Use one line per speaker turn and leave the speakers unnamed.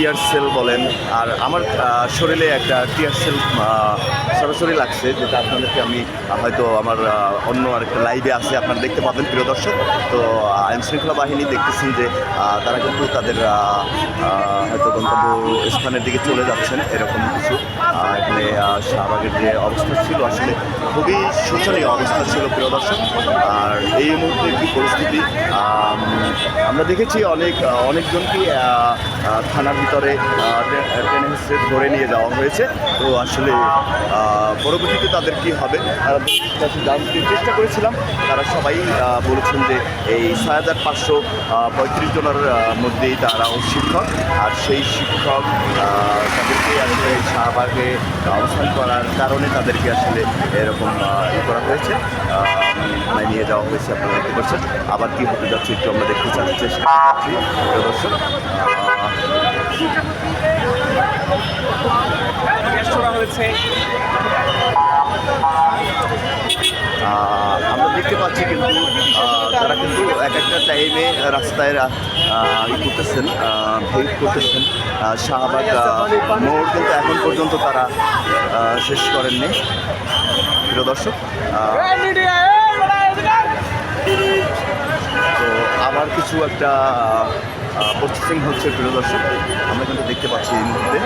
Tear shell বলেন, আর আমার শরীরে একটা টিয়ার সেল সরাসরি লাগছে, যেটা আপনাদেরকে আমি, হয়তো আমার অন্য আরেকটা লাইভে আছে, আপনারা দেখতে পাবেন, প্রিয় দর্শক। তো আইন শৃঙ্খলা বাহিনী দেখতেছেন যে তারা কিন্তু তাদের হয়তো গন্তব্য স্থানের দিকে চলে যাচ্ছেন, এরকম কিছু। এখানে শাহবাগের যে অবস্থা ছিল, আসলে খুবই শোচনীয় অবস্থা ছিল প্রিয় দর্শক। আর এই মুহূর্তে কি পরিস্থিতি? আমরা দেখেছি অনেক আহ, অনেকজনকে আহ, আহ, থানার ভিতরে ট্রেনে হেসে ধরে নিয়ে যাওয়া হয়েছে। তো আসলে পরবর্তীতে তাদের কি হবে? তারা জানতে চেষ্টা করেছিলাম। তারা সবাই বলেছেন যে এই ছয় হাজার পাঁচশো পঁয়ত্রিশ জনের মধ্যেই তারাও শিক্ষক আর সেই শিক্ষক আহ, তাদেরকে আসলে শাহবাগে অবস্থান করার কারণে তাদেরকে আসলে এরকম ই করা হয়েছে। নিয়ে যাওয়া হয়েছে আপনারা দেখতে পাচ্ছেন। আবার কি হতে যাচ্ছে একটু আমরা দেখতে চাচ্ছি চেষ্টা করছি। দর্শক আমরা দেখতে পাচ্ছি কিন্তু তারা কিন্তু এক একটা টাইমে রাস্তায় করতেছেন ভেট করতেছেন। শাহবাগ মোড়, কিন্তু এখন পর্যন্ত তারা শেষ করেননি। প্রিয় দর্শক তো আবার কিছু একটা প্রসেসিং হচ্ছে, প্রিয় দর্শক। আমরা কিন্তু দেখতে পাচ্ছি এই মুহূর্তে।